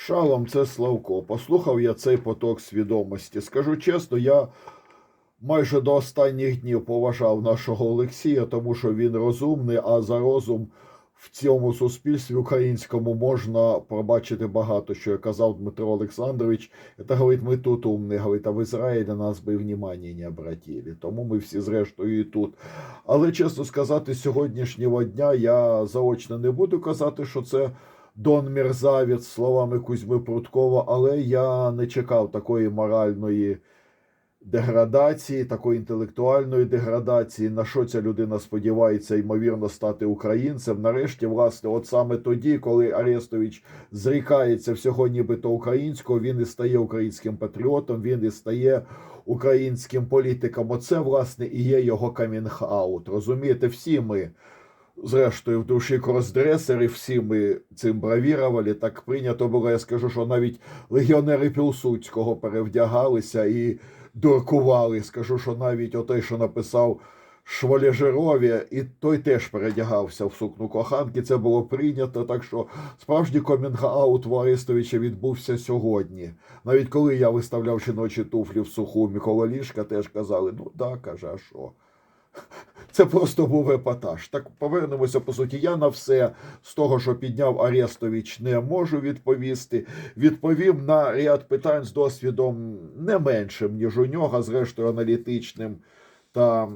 Шалом, це Славко. Послухав я цей поток свідомості. Скажу чесно, я майже до останніх днів поважав нашого Олексія, тому що він розумний, а за розум в цьому суспільстві українському можна пробачити багато, що я казав Дмитро Олександрович. Це говорить, ми тут умні, говорить, а в Ізраїлі нас би внимання не обратили. Тому ми всі зрештою і тут. Але чесно сказати, з сьогоднішнього дня я заочно не буду казати, що це. Дон Мерзавець, словами Кузьми Прудкова, але я не чекав такої моральної деградації, такої інтелектуальної деградації, на що ця людина сподівається, ймовірно, стати українцем. Нарешті, власне, от саме тоді, коли Арестович зрікається всього нібито українського, він і стає українським патріотом, він і стає українським політиком. Оце, власне, і є його камінг-аут. Розумієте, всі ми. Зрештою, в душі кросдресери, всі ми цим бравірували. Так прийнято було. Я скажу, що навіть легіонери Пілсудського перевдягалися і дуркували. Скажу, що навіть отой, що написав Шволєжерові, і той теж передягався в сукну коханки. Це було прийнято. Так що справжній комінг-аут у Арестовича відбувся сьогодні. Навіть коли я виставляв жіночі туфлі в суху Микола Лішка, теж казали: ну да, каже, а що? Це просто був епатаж. Так повернемося по суті. Я на все з того, що підняв Арестович, не можу відповісти. Відповім на ряд питань з досвідом не меншим, ніж у нього, зрештою аналітичним та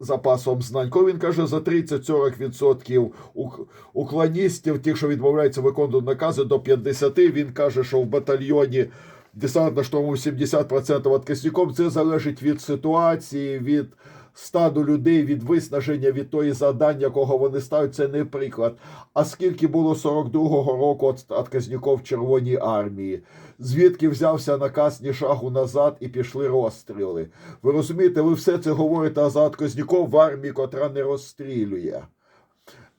запасом знань. Коли він каже за 30-40% ук- уклоністів, тих, що відмовляються виконувати накази, до 50%, він каже, що в батальйоні. Десантно штурму 70% відкисником. Це залежить від ситуації, від стаду людей, від виснаження, від тої завдання, якого вони ставлять. Це не приклад. А скільки було 42-го року от відказників в Червоній армії? Звідки взявся наказ ні шагу назад і пішли розстріли? Ви розумієте, ви все це говорите за відказників в армії, котра не розстрілює.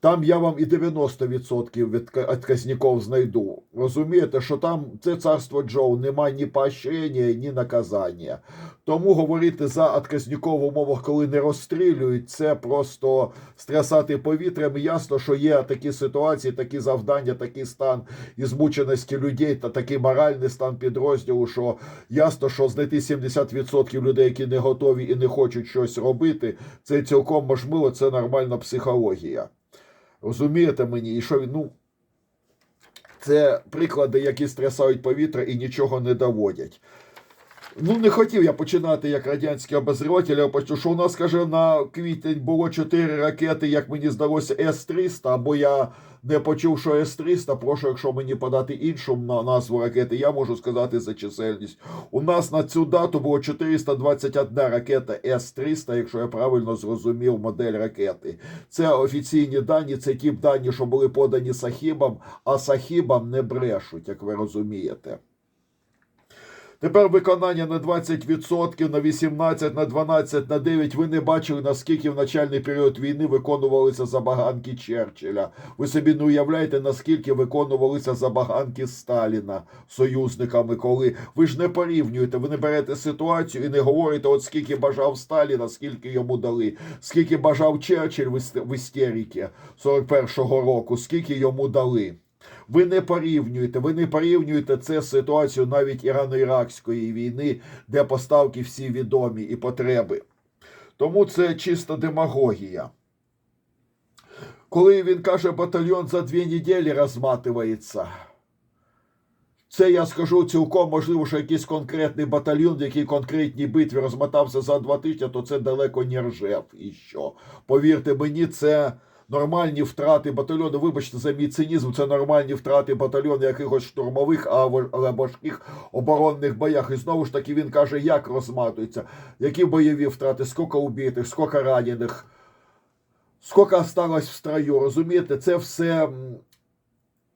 Там я вам і 90% від відказників знайду. Розумієте, що там це царство Джоу, немає ні поощрення, ні наказання. Тому говорити за відказників в умовах, коли не розстрілюють, це просто стрясати повітрям. Ясно, що є такі ситуації, такі завдання, такий стан і змученості людей та такий моральний стан підрозділу, що ясно, що знайти 70% людей, які не готові і не хочуть щось робити, це цілком можливо, це нормальна психологія. Розумієте мені, і що він, ну, це приклади, які стрясають повітря і нічого не доводять. Ну, не хотів я починати як радянський обозріватель, що у нас, каже, на квітень було 4 ракети, як мені здалося, С-300, або я не почув, що С-300, прошу, якщо мені подати іншу назву ракети, я можу сказати за чисельність. У нас на цю дату було 421 ракета С-300, якщо я правильно зрозумів модель ракети. Це офіційні дані, це ті дані, що були подані Сахібам, а Сахібам не брешуть, як ви розумієте. Тепер виконання на 20%, на 18%, на 12%, на 9%. Ви не бачили, наскільки в начальний період війни виконувалися забаганки Черчилля. Ви собі не уявляєте, наскільки виконувалися забаганки Сталіна союзниками, коли ви ж не порівнюєте, ви не берете ситуацію і не говорите, от скільки бажав Сталіна, скільки йому дали, скільки бажав Черчилль в іс- в істеріки 41-го року, скільки йому дали. Ви не порівнюєте, ви не порівнюєте це з ситуацією навіть Ірано-Іракської війни, де поставки всі відомі і потреби. Тому це чиста демагогія. Коли він каже, батальйон за дві неділі розматується, це я скажу цілком можливо, що якийсь конкретний батальйон, в якій конкретній битві розмотався за два тижні, то це далеко не ржев. І що? Повірте мені, це нормальні втрати батальйону. Вибачте за мій цинізм, це нормальні втрати батальйону якихось штурмових а- але важких оборонних боях. І знову ж таки він каже, як розматується, які бойові втрати, скільки убитих, скільки ранених, скільки осталось в строю. Розумієте, це все. м,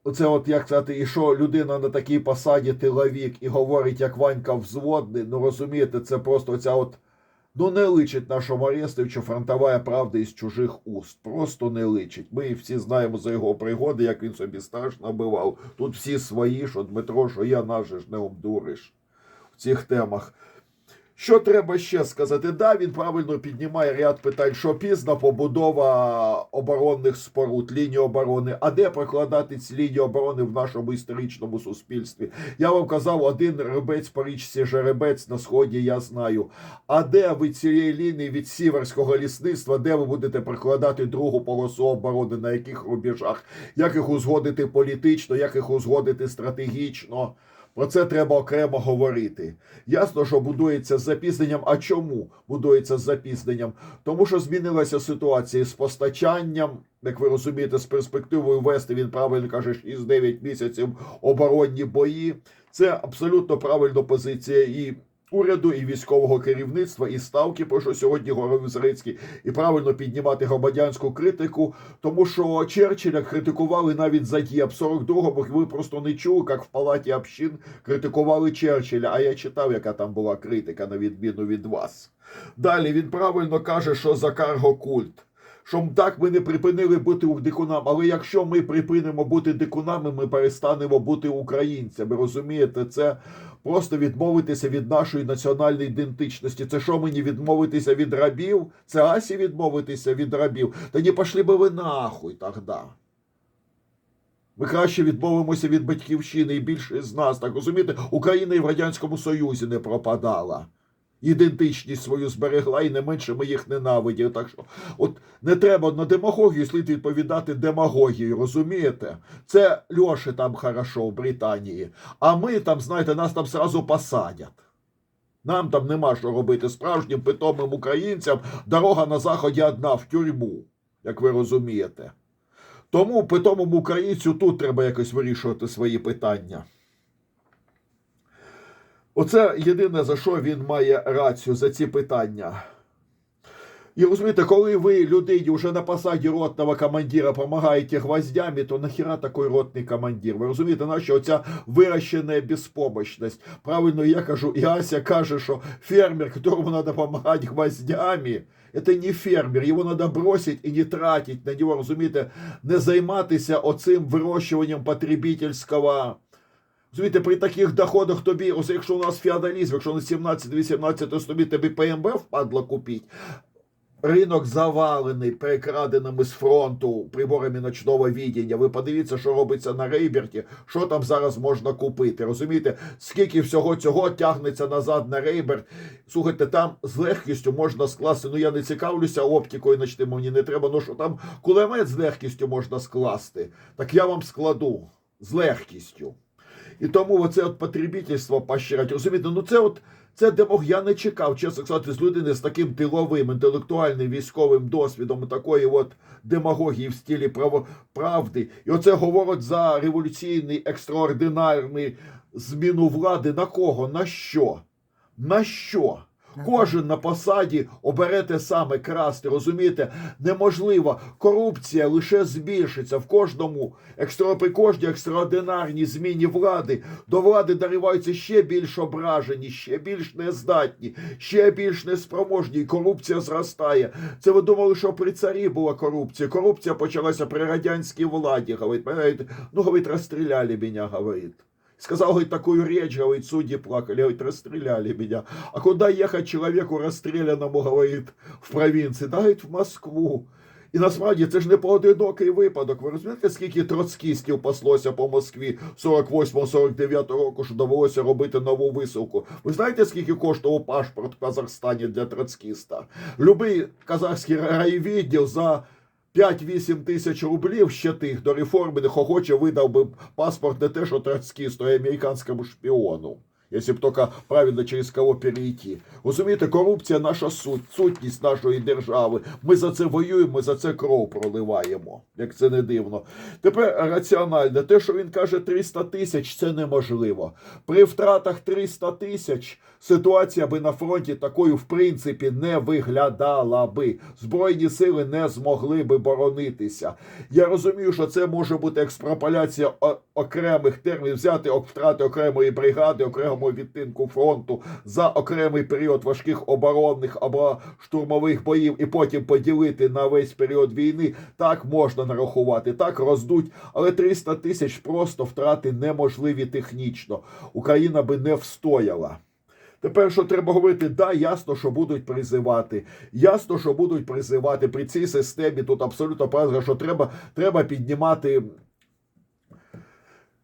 Оце от як сказати, і що людина на такій посаді тиловік і говорить, як Ванька взводний, ну розумієте, це просто оця от. Ну, не личить нашому Арестовичу фронтова правда із чужих уст. Просто не личить. Ми всі знаємо за його пригоди, як він собі страшно набивав. Тут всі свої, що Дмитро, що я наш же ж не обдуриш в цих темах. Що треба ще сказати? Да, він правильно піднімає ряд питань, що пізна побудова оборонних споруд, лінії оборони. А де прокладати ці лінії оборони в нашому історичному суспільстві? Я вам казав, один рибець по річці жеребець на сході, я знаю. А де ви цієї лінії від сіверського лісництва, де ви будете прокладати другу полосу оборони, на яких рубежах? Як їх узгодити політично, як їх узгодити стратегічно? Про це треба окремо говорити. Ясно, що будується з запізненням. А чому будується з запізненням? Тому що змінилася ситуація з постачанням. Як ви розумієте, з перспективою вести він правильно каже 6-9 місяців оборонні бої. Це абсолютно правильна позиція і уряду, і військового керівництва, і ставки, про що сьогодні говорив Зеленський, і правильно піднімати громадянську критику, тому що Черчилля критикували навіть за ЄП 42-му. Ви просто не чули, як в палаті общин критикували Черчилля. А я читав, яка там була критика, на відміну від вас. Далі він правильно каже, що за каргокульт. Що так ми не припинили бути дикунами. Але якщо ми припинимо бути дикунами, ми перестанемо бути українцями. Розумієте, це просто відмовитися від нашої національної ідентичності. Це що мені відмовитися від рабів? Це Асі відмовитися від рабів. Тоді пошли би ви нахуй тогда. Ми краще відмовимося від батьківщини і більше з нас. Так розумієте, Україна і в Радянському Союзі не пропадала. Ідентичність свою зберегла і не менше ми їх ненавиділи. Так що, от не треба на демагогію слід відповідати демагогією, розумієте? Це Льоші там хорошо в Британії. А ми там, знаєте, нас там сразу посадять. Нам там нема що робити. Справжнім питомим українцям дорога на заході одна в тюрму, як ви розумієте. Тому питомому українцю тут треба якось вирішувати свої питання. Оце єдине за що він має рацію за ці питання. І розумієте, коли ви людині вже на посаді ротного командира допомагаєте гвоздями, то нахіра такий ротний командир? Ви розумієте, наша оця вирощена безпомощність. Правильно я кажу, і Ася каже, що фермер, которому треба допомагати гвоздями, це не фермер, його треба бросити і не тратити на нього, розумієте, не займатися оцим вирощуванням потребительського. Розумієте, при таких доходах тобі, ось якщо у нас феодалізм, якщо на 17-18 то тобі ПМБ впадло купити, ринок завалений перекраденими з фронту приборами ночного відділення. Ви подивіться, що робиться на Рейберті, що там зараз можна купити. Розумієте, скільки всього цього тягнеться назад на Рейберт. Слухайте, там з легкістю можна скласти. Ну я не цікавлюся оптикою ночним, мені не треба. Ну що там кулемет з легкістю можна скласти. Так я вам складу з легкістю. І тому оце от потребітельство поощрять. Розумієте, ну це от це демог. Я не чекав, чесно сказати, з людини з таким тиловим, інтелектуальним військовим досвідом, такої от демагогії в стилі право, правди. І оце говорить за революційний, екстраординарний зміну влади. На кого? На що? На що? Кожен на посаді обере те саме красти, розумієте? Неможливо. Корупція лише збільшиться в кожному екстра, при кожній екстраординарній зміні влади. До влади дориваються ще більш ображені, ще більш нездатні, ще більш неспроможні. І корупція зростає. Це ви думали, що при царі була корупція? Корупція почалася при радянській владі. Говорить, ну, говорить, розстріляли мене, говорить. Сказал, говорит, такую речь, говорит, судьи плакали, говорит, расстреляли меня. А куда ехать человеку расстрелянному, говорит, в провінції? Да, говорит, в Москву. І насправді це ж не поодинокий випадок. Ви розумієте, скільки троцкістів паслося по Москві 48-49 року, що довелося робити нову висилку. Ви знаєте, скільки коштував паспорт в Казахстані для троцкіста? Любий казахський райвідділ за 5-8 тисяч рублів ще тих до реформи не охоче видав би паспорт не те, що троцкісту, а американському шпіону. Якщо б тільки правильно через кого перейти. Розумієте, корупція наша суть, сутність нашої держави. Ми за це воюємо, ми за це кров проливаємо, як це не дивно. Тепер раціонально, те, що він каже 300 тисяч, це неможливо. При втратах 300 тисяч ситуація би на фронті такою, в принципі, не виглядала би. Збройні сили не змогли би боронитися. Я розумію, що це може бути експропаляція окремих термінів, взяти втрати окремої бригади, окремого відтинку фронту за окремий період важких оборонних або штурмових боїв, і потім поділити на весь період війни. Так можна нарахувати, так роздуть, але 300 тисяч просто втрати неможливі технічно. Україна би не встояла. Тепер що треба говорити? Да, ясно, що будуть призивати. Ясно, що будуть призивати при цій системі. Тут абсолютно правда, що треба, треба піднімати.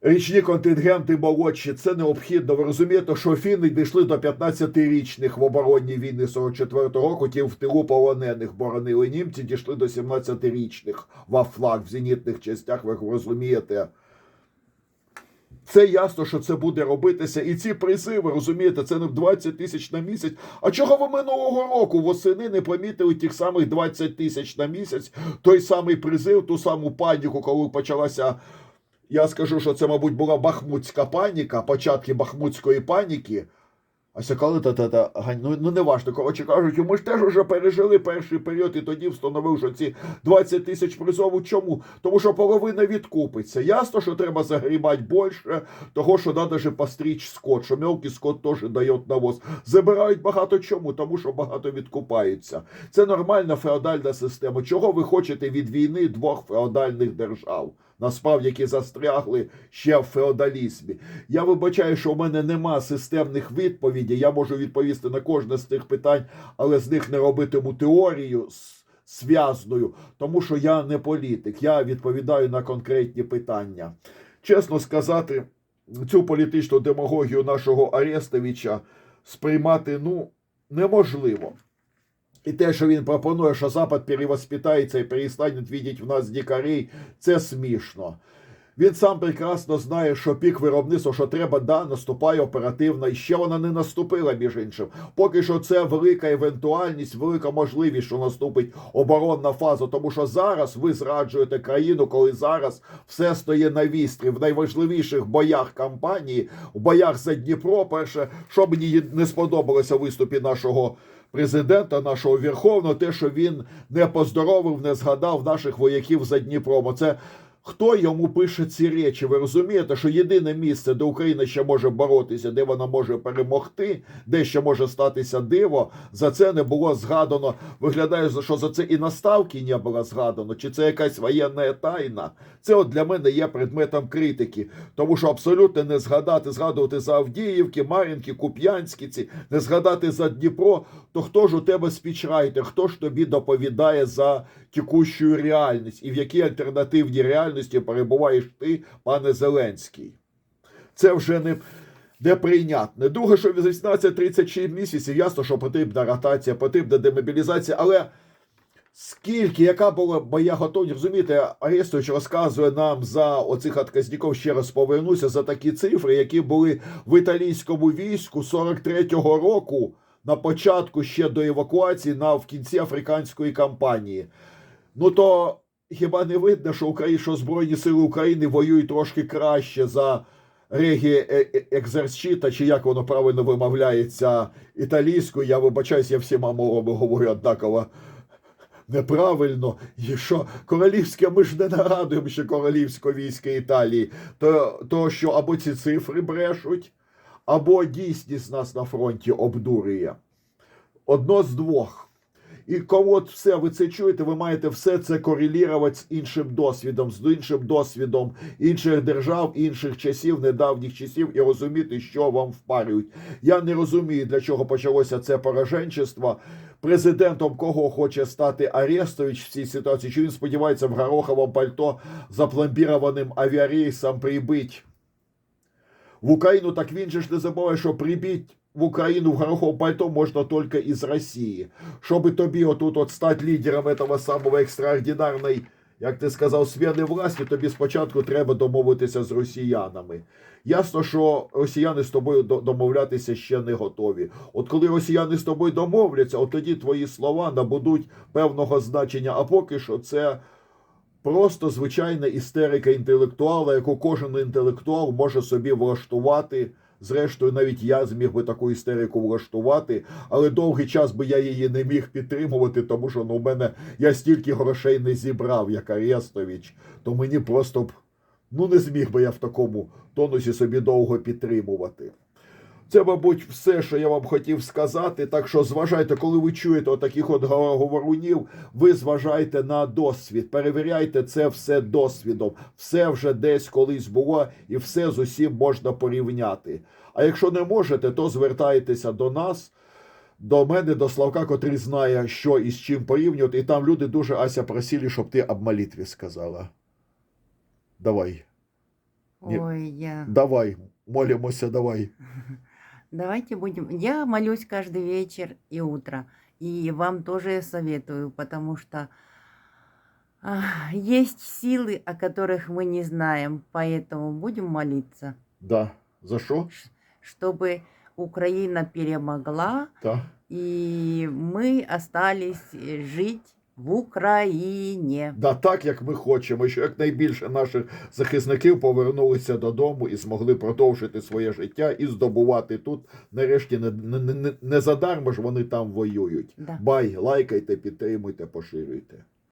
Річні контингенти молодші, це необхідно. Ви розумієте, що фіни дійшли до 15-річних в оборонній війни 44-го року, ті в тилу полонених боронили німці, дійшли до 17-річних во флаг в зенітних частях, ви розумієте. Це ясно, що це буде робитися. І ці призиви, розумієте, це не 20 тисяч на місяць. А чого ви минулого року восени не помітили тих самих 20 тисяч на місяць, той самий призив, ту саму паніку, коли почалася. Я скажу, що це, мабуть, була бахмутська паніка, початки бахмутської паніки. А це коли та та та гань- ну, ну не важно. Коротше кажучи, ми ж теж вже пережили перший період і тоді встановив, що ці 20 тисяч призову. Чому? Тому що половина відкупиться. Ясно, що треба загрібати більше, того, що треба же пострічь скот, що мелкий скот теж дає навоз. Забирають багато чому, тому що багато відкупаються. Це нормальна феодальна система. Чого ви хочете від війни двох феодальних держав? Насправді, які застрягли ще в феодалізмі. Я вибачаю, що в мене нема системних відповідей. Я можу відповісти на кожне з тих питань, але з них не робитиму теорію зв'язною, тому що я не політик. Я відповідаю на конкретні питання. Чесно сказати, цю політичну демагогію нашого Арестовича сприймати ну неможливо. І те, що він пропонує, що Запад перевоспитається і перестане видіти в нас дикарей, це смішно. Він сам прекрасно знає, що пік виробництва, що треба, да, наступає оперативно, і ще вона не наступила, між іншим. Поки що це велика евентуальність, велика можливість, що наступить оборонна фаза, тому що зараз ви зраджуєте країну, коли зараз все стоє на вістрі в найважливіших боях кампанії, в боях за Дніпро. Перше, що мені не сподобалося виступі нашого президента, нашого Верховного, те, що він не поздоровив, не згадав наших вояків за Дніпром. Оце Хто йому пише ці речі? Ви розумієте, що єдине місце, де Україна ще може боротися, де вона може перемогти, де ще може статися диво, за це не було згадано. Виглядає, що за це і на ставки не було згадано, чи це якась воєнна тайна. Це от для мене є предметом критики, тому що абсолютно не згадати, згадувати за Авдіївки, Мар'їнки, Куп'янські, ці, не згадати за Дніпро, то хто ж у тебе спічрайтер, хто ж тобі доповідає за текущу реальність і в якій альтернативній реальності перебуваєш ти, пане Зеленський? Це вже не. Неприйнятне. Друге, що 18-36 місяців, ясно, що потрібна ротація, потрібна демобілізація, але скільки, яка була моя готовність, розумієте, Арестович розказує нам за оцих отказників, ще раз повернуся, за такі цифри, які були в італійському війську 43-го року на початку ще до евакуації, на в кінці африканської кампанії. Ну то хіба не видно, що Україна, що Збройні Сили України воюють трошки краще за Регі е- е- чи як воно правильно вимовляється італійською, я вибачаюсь, я всіма мовами говорю однаково неправильно, і що королівське, ми ж не нагадуємо, що королівське військо Італії, то, то що або ці цифри брешуть, або дійсність нас на фронті обдурює. Одно з двох. І коли от все ви це чуєте, ви маєте все це корелірувати з іншим досвідом, з іншим досвідом інших держав, інших часів, недавніх часів, і розуміти, що вам впарюють. Я не розумію, для чого почалося це пораженчество. Президентом кого хоче стати Арестович в цій ситуації? Чи він сподівається в гороховому пальто запломбірованим авіарейсом прибить в Україну? Так він же ж не забуває, що прибить в Україну в гороховому пальто можна тільки із Росії. Щоб тобі отут от стати лідером этого самого екстраординарної, як ти сказав, сміни власті, тобі спочатку треба домовитися з росіянами. Ясно, що росіяни з тобою до- домовлятися ще не готові. От коли росіяни з тобою домовляться, от тоді твої слова набудуть певного значення. А поки що це просто звичайна істерика інтелектуала, яку кожен інтелектуал може собі влаштувати. Зрештою, навіть я зміг би таку істерику влаштувати, але довгий час би я її не міг підтримувати, тому що ну, у мене я стільки грошей не зібрав, як Арестович, то мені просто б ну не зміг би я в такому тонусі собі довго підтримувати. Це, мабуть, все, що я вам хотів сказати. Так що зважайте, коли ви чуєте отаких от го- говорунів, ви зважайте на досвід. Перевіряйте це все досвідом. Все вже десь колись було, і все з усім можна порівняти. А якщо не можете, то звертайтеся до нас. До мене, до Славка, котрий знає, що і з чим порівнювати. І там люди дуже Ася просили, щоб ти об молитві сказала. Давай, Ой, я... давай, молимося, давай. Давайте будем... Я молюсь каждый вечер и утро. И вам тоже советую, потому что есть силы, о которых мы не знаем. Поэтому будем молиться, Да. За що? чтобы Украина перемогла, Так. и мы остались э, жить в Україні. Да, так, як ми хочемо, що якнайбільше наших захисників повернулися додому і змогли продовжити своє життя і здобувати тут. Нарешті не, не, не, не задармо ж вони там воюють. Да. Бай, лайкайте, підтримуйте, поширюйте.